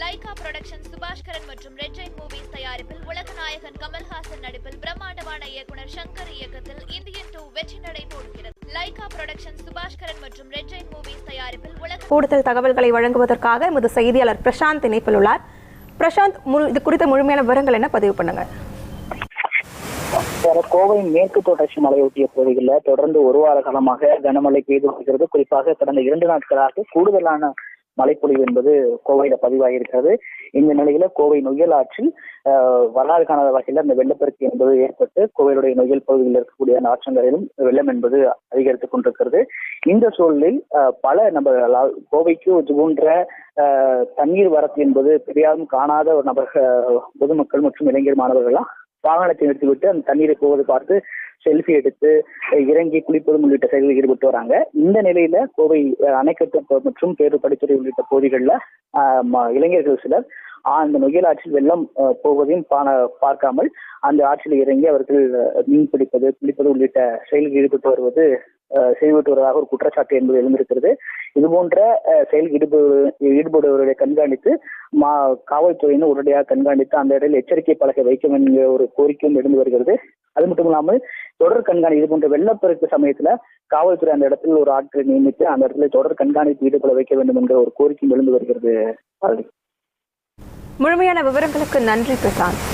Lyca production Subaskaran மற்றும் red Jain movies தயாரிப்பில் உலகநாயகன் கமல்ஹாசன் நடிப்பில் பிரம்மாண்டமான இயக்குனர் சங்கர் இயக்கத்தில் இந்தியன் டூ வெற்றி நடை போடுகிறது லைகா புரொடக்ஷன் சுபாஷ்கரன் மற்றும் ரெட் ஜெயின் மூவிஸ் தயாரிப்பில் உலக கூடுதல் தகவல்களை வழங்குவதற்காக எமது செய்தியாளர் பிரசாந்த் இணைப்பில் உள்ளார். பிரசாந்த் முழு இது குறித்த முழுமையான விவரங்கள் என்ன? பதிவு பண்ணுங்க. வேற கோவை மேற்கு தொடர்ச்சி மலையொட்டிய பகுதிகளில் தொடர்ந்து ஒரு வார காலமாக கனமழை பெய்து வருகிறது. குறிப்பாக கடந்த இரண்டு நாட்களாக கூடுதலான மழைப்பொழிவு என்பது கோவையில பதிவாகியிருக்கிறது இந்த நிலையில கோவை நொய்யல் ஆற்றில் வரலாறு காணாத வகையில் அந்த வெள்ளப்பெருக்கு என்பது ஏற்பட்டு கோவையிலுடைய நொய்யல் பகுதியில் இருக்கக்கூடிய அந்த ஆற்றங்கரையிலும் வெள்ளம் என்பது அதிகரித்துக் கொண்டிருக்கிறது. இந்த சூழலில் பல நபர்களால் கோவைக்கு இது தண்ணீர் வரத்து என்பது பெரியாரும் காணாத ஒரு நபர்கள் பொதுமக்கள் மற்றும் இளைஞர் மாணவர்கள்லாம் வாகனத்தை நிறுத்திவிட்டு அந்த தண்ணீரை போவதை பார்த்து செல்ஃபி எடுத்து இறங்கி குளிப்பதும் உள்ளிட்ட செயல்களில் ஈடுபட்டு வராங்க. இந்த நிலையில கோவை அணைக்கட்டு மற்றும் பேரு படித்துறை உள்ளிட்ட பகுதிகளில் இளைஞர்கள் சிலர் அந்த நொயல் ஆற்றில் வெள்ளம் அஹ், போவதையும் பார்க்காமல் அந்த ஆற்றில் இறங்கி அவர்கள் மீன் பிடிப்பது குளிப்பது உள்ளிட்ட செயல்களில் ஈடுபட்டு வருவது அஹ், வருவதாக ஒரு குற்றச்சாட்டு என்பது எழுந்திருக்கிறது. இது போன்ற செயல் ஈடுபடு ஈடுபடுபவர்களை கண்காணித்து மா காவல்துறையினர் உடனடியாக கண்காணித்து அந்த இடத்துல எச்சரிக்கை பலகை வைக்கும் என்கிற ஒரு கோரிக்கையும் எழுந்து வருகிறது. அது மட்டும் இல்லாமல் தொடர் கண்காணி இது போன்ற வெள்ளப்பெருக்கு சமயத்துல காவல்துறை அந்த இடத்தில் ஒரு ஆட்களை நியமித்து அந்த இடத்துல தொடர் கண்காணிப்பு ஈடுபட வைக்க வேண்டும் என்கிற ஒரு கோரிக்கையும் எழுந்து வருகிறது. முழுமையான விவரங்களுக்கு நன்றி பிரசாந்த்.